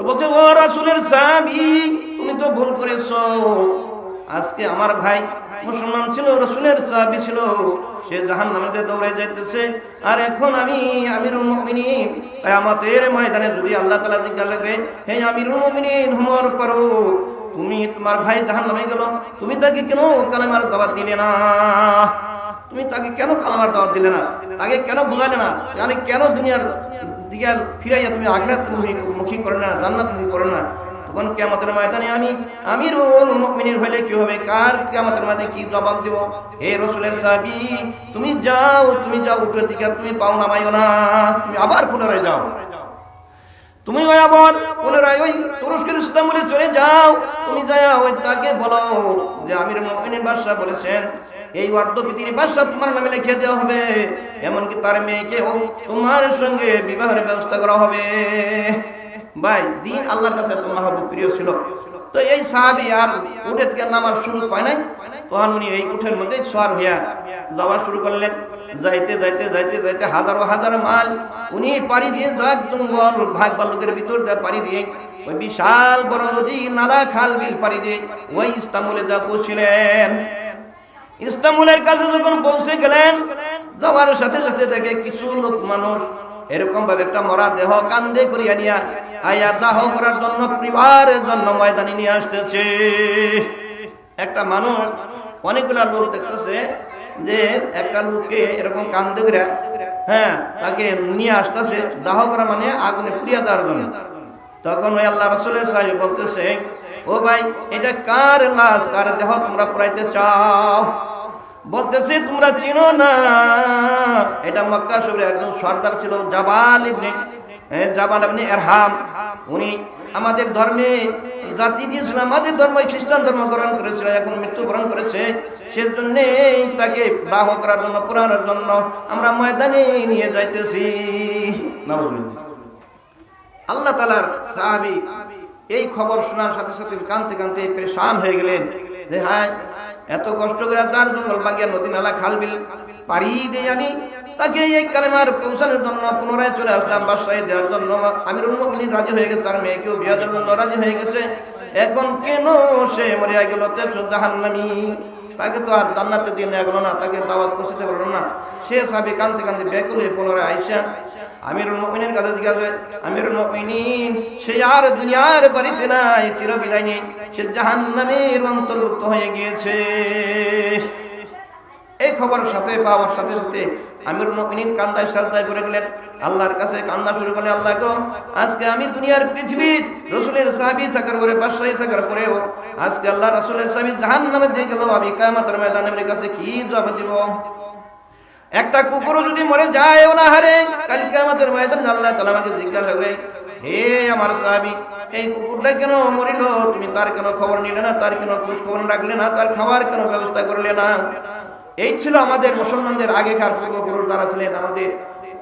তো বলছে, ও রাসুলের সাহাবি, তুমি তো ভুল করেছ। আজকে আমার ভাই মুসলমান ছিল, রসুলের সাহাবি ছিল, সে জাহান নামেতে দৌড়ে যাইতেছে। আর এখন আমি মুমিনিন। কিয়ামতের ময়দানে যদি আল্লাহ তাআলা জিজ্ঞাসা করে, হে আমিরুল মুমিনিন, হুমর করো তুমি তোমার ভাই জাহান নামে গেল, তুমি তাকে কেন কালেমার দাওয়াত দিলে না? তুমি তাকে কেন কালেমার দাওয়াত দিলে না? তাকে কেন বুঝালে না? মানে কেন দুনিয়ার দিকে ফিরাইয়া তুমি আখরাত মুখী করে না, জান্নাত মুখী করে না। তখন কেমতের ময়দানে আমি আমিরুল মুমিনিন হইলে কি হবে? কার কেমতের ময়দানে কি জবাব দেব? হে রসুলের সাহাবী, তুমি যাও তুমি যাও উঠে দিকে তুমি পাও নামাইও না। তুমি আবার পুনরায় যাও। তুমি ওই আবার পুনরায় ওই তুরস্কের ইস্তাম্বুলে চলে যাও। তুমি যাও ওই তাকে বলো যে আমির মুমিনিন বাদশা বলেছেন এই অর্ধ পৃথিবীর বাদশা তোমার নামে লিখে দেওয়া হবে। এমনকি তার মেয়েকেও তোমার সঙ্গে বিবাহের ব্যবস্থা করা হবে। ভাই, দিন আল্লাহর কাছে এত মাহবুব প্রিয় ছিল। তো এই সাহাবি আর উঠে থেকে নামার শুরু পায় নাই। তখন উনি এই উঠের মধ্যে সোয়ার হইয়া যাওয়া শুরু করলেন। যাইতে যাইতে যাইতে যাইতে হাজারো, হাজার মাল উনি পাড়ি দিয়ে যাক জঙ্গল, ভাগ বালুকের ভিতর দিয়ে পাড়ি দিয়ে ওই বিশাল বড় নদী, নালা, খাল, বিল পাড়ি দিয়ে ওই ইস্তাম্বুলে যা পৌঁছিলেন। ইস্তাম্বুলের কাছে যখন পৌঁছে গেলেন, যাওয়ার সাথে সাথে দেখে কিছু লোক মানুষ এরকম ভাবে একটা মরা দেহ কান্দে করিয়া নিয়া আয়া দাহ করার জন্য পরিবারের জন্য ময়দানে নিয়ে আসতেছে। একটা মানুষ অনেকগুলা লোক দেখতেছে যে একটা লোককে এরকম কান্দে করে হ্যাঁ তাকে নিয়ে আসতেছে দাহ করা মানে আগুনে পুড়িয়া দেওয়ার জন্য। তখন ওই আল্লাহ রসুলের সাহেব বলতেছে, ও ভাই, এটা কার লাশ? কার দেহ তোমরা পুরাইতে চাও? বলতেছে তোমরা চিনো না? এটা মক্কা শহরে একজন সর্দার ছিল জাবাল ইবনে হ্যাঁ, জাবাল ইবনে এরহাম উনি আমাদের ধর্মে জাতি দিয়েছিল আমাদের ধর্ম খ্রিস্টান ধর্ম গ্রহণ করেছিল এখন মৃত্যুবরণ করেছে। সেজন্য তাকে দাহ করার জন্য পুরানোর জন্য আমরা ময়দানে নিয়ে যাইতেছি। আল্লাহ তালার সাহাবি এই খবর শোনার সাথে সাথে কানতে কানতে পরেশান হয়ে গেলেন। যে হ্যাঁ এত কষ্ট করে তার জঙ্গল বাগিয়া নদী নালা, খাল বিল পাড়ি দিয়ে আনি। তাকে এই কালেমার পৌঁছানোর জন্য পুনরায় চলে আসলাম বাদশাহী দেওয়ার জন্য। আমিরুল মুমিনিন রাজি হয়ে গেছে, তার মেয়েকেও বিয়ে জন্য রাজি হয়ে গেছে। এখন কেন সে মরিয়া গেল তেসো তাকে তো আর জান্নাতে দিয়ে নেওয়া গেল না, তাকে দাওয়াত পৌঁছতে পারল না। সে সাবি কানতে কানতে ব্যাকুল হয়ে পুনরায় আইসা আমিরুল মুমিনের কাছে জিজ্ঞাসা আমিরুল মুমিনিন, সে আর দুনিয়ার বাড়িতে নাই চির বিদায় নেই। সে জাহান্নামের অন্তর্ভুক্ত হয়ে গিয়েছে। এই খবর সাথে, পাওয়ার সাথে সাথে আমিরুল মুমিনিন কান্দায় সাজদায় পড়ে গেলেন। আল্লাহর কাছে কান্দা শুরু করলেন, আল্লাহ গো, আজকে আমি দুনিয়ার পৃথিবীর রসুলের সাহাবি থাকার পরে, বাদশাহী থাকার পরেও আজকে আল্লাহ রসুলের সাহাবি জাহান্নামে দিয়ে গেল, আমি কায়ামতের ময়দানের কাছে কি জবাব দিব? একটা কুকুর যদি মরে যায় না হারে কালকে আমাদের ময়দান আল্লাহ তালা আমাকে জিজ্ঞাসা করে হে আমার সাহাবি, এই কুকুরটা কেন মরিল? তুমি তার কেন খবর নিলে না? তার কেন খোঁজ খবর রাখলে না? তার খাওয়ার কেন ব্যবস্থা করলে না? এই ছিল আমাদের মুসলমানদের আগেকার পূর্বপুরুষ যারা ছিলেন, আমাদের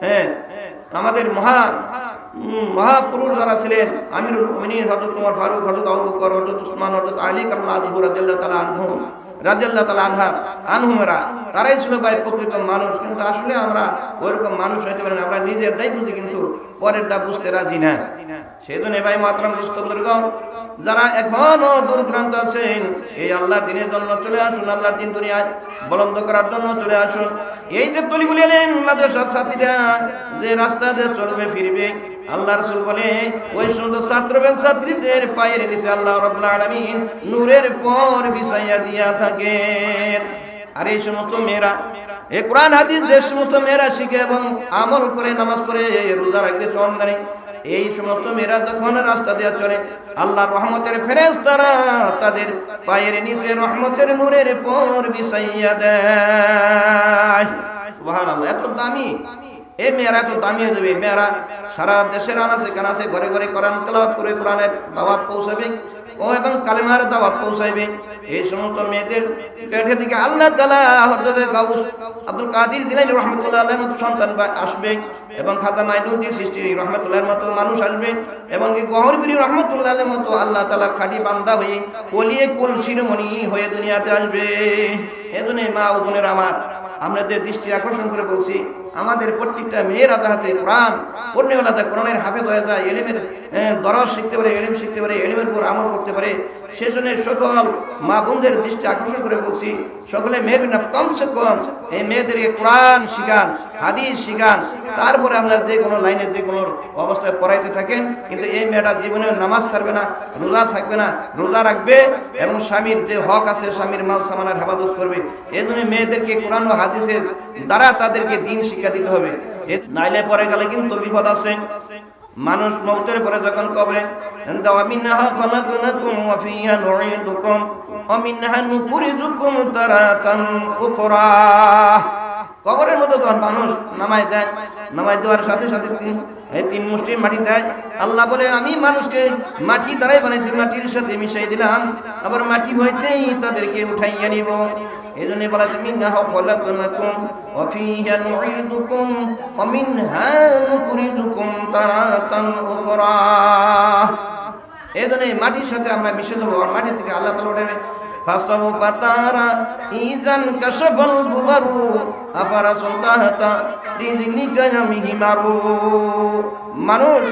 হ্যাঁ আমাদের মহা মহাপুরুষ যারা ছিলেন, আমিরুল হযরত ওমর ফারুক, হযরত আবু হযরত উসমান, হযরত আলী কারণ আজহু রাদিয়াল্লাহু তাআলা আনহুম। রাজিয়াল্লাহ তালা আনহার আনহুমেরা, তারাই ছিল ভাই প্রকৃত মানুষ। কিন্তু আসলে আমরা ওইরকম মানুষ হইতে পারি না। আমরা নিজেরটাই বুঝি, কিন্তু পরেরটা বুঝতে রাজি না। সেই জন্য ভাই মাতরাম বুঝতে যারা এখনও দূর প্রান্ত আছেন, এই আল্লাহর দিনের জন্য চলে আসুন, আল্লাহর দিন দুনিয়ায় বলন্দ করার জন্য চলে আসুন। এই যে তলি বলিলেন মাদ্রাসার ছাত্রীরা, যে রাস্তা দিয়ে চলবে, ফিরবে আল্লাহ রসুল বলে, ওই সুন্দর ছাত্র এবং ছাত্রীদের পায়ের নিচে আল্লাহ রব্বুল আলামিন নূরের পর বিছাইয়া দিয়া থাকেন। আর এই সমস্ত মেয়েরা, এই কোরআন, হাদিস, যে সমস্ত মেয়েরা শিখে এবং আমল করে, নামাজ পড়ে, রোজা রাখতে চন্দানি এই সমস্ত মেয়েরা যখন রাস্তা দিয়ে চলে, আল্লাহর রহমতের ফেরেস তারা তাদের পায়ের নিচে রহমতের নূরের পর বিছাইয়া দেয়। এত দামি। এই মেয়েরা তো দামি হয়ে যাবে মেয়েরা সারা দেশের আনাচে কানাচে ঘরে ঘরে কোরআন তেলাওয়াত করে কোরআনের দাওয়াত পৌঁছাবে, ও এবং কালেমার দাওয়াত পৌঁছাইবে এই সমস্ত মেয়েদের পেটে দিকে আল্লাহ গাউস আব্দুল কাদির জিলানী রাহমাতুল্লাহ আলাইহির মতো সন্তান আসবে এবং খাতা মাইনুদ্দিন সৃষ্টি রহমতুল্লাহর মতো মানুষ আসবে এবং কি গহরবিরি রহমতুল্লাহ আলাইহির মতো আল্লাহ তাআলার খাঁটি বান্দা হয়ে কলিয়ে কুল শিরোমণি হয়ে দুনিয়াতে আসবে। এজন্য মা ও বোনের আমার আপনাদের দৃষ্টি আকর্ষণ করে বলছি আমাদের প্রত্যেকটা মেয়ের আদা হাতে কোরআন পূর্ণিমালাদা কোরআনের হাফেজ হয়ে যায়, এলিমের দরজ শিখতে পারে, এলিম শিখতে পারে, এলিমের উপর আমল করতে পারে। সেজন্য সকল মা বোনদের দৃষ্টি আকর্ষণ করে বলছি, সকলে মেয়ের না কমসে কম এই মেয়েদেরকে কোরআন শিখান, হাদিস শিখান। তারপরে আপনার যে কোনো লাইনের যে কোনো অবস্থায় পড়াইতে থাকেন, কিন্তু এই মেয়েটা জীবনে নামাজ ছাড়বে না, রোজা থাকবে না, রোজা রাখবে এবং স্বামীর যে হক আছে, স্বামীর মাল সামানের হেফাজত করবে। এই জন্য মেয়েদেরকে কোরআন ও হাদিসের দ্বারা তাদেরকে দিন শিক্ষা দিতে হবে। নাইলে পরে গেলে কিন্তু বিপদ আছে। মানুষ মৌতের পরে যখন উখরা। কবরের মধ্যে তখন মানুষ নামায় দেয়, নামায় দেওয়ার সাথে সাথে তিন মুষ্টি মাটি দেয়। আল্লাহ বলে, আমি মানুষকে মাটি দ্বারাই বানাইছি, মাটির সাথে মিশাই দিলাম। আবার মাটি হইতেই তাদেরকে উঠাইয়া নিব। এই জন্য বলা যে মিনহা খলাকনাকুম ওয়া ফিহা নুঈদুকুম ওয়া মিনহা নুখরিজুকুম তারাতান উখরা এই জন্য এই মাটির সাথে আমরা মিশে যাবো আর মাটি থেকে আল্লাহ তালা উঠে فسوف ترى إذا انكشف الغبر أفرس تحت رجلك يمهمر মানুষ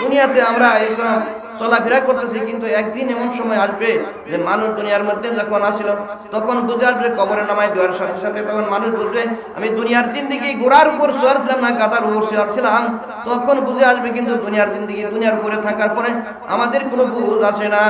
দুনিয়াতে আমরা এরকম চলাফেরা করতেছে, কিন্তু একদিন এমন সময় আসবে যে মানুষ দুনিয়ার মধ্যে যখন আসিল, তখন বুঝে আসবে কবরে নামায় দেওয়ার সাথে সাথে তখন মানুষ বুঝবে আমি দুনিয়ার জিন্দিগি গোড়ার উপর শোয়ার ছিলাম না, গাদার উপর শোয়ার ছিলাম। তখন বুঝে আসবে কিন্তু দুনিয়ার জিন্দিগি দুনিয়ার উপরে থাকার পরে আমাদের কোনো বুঝ আসে না।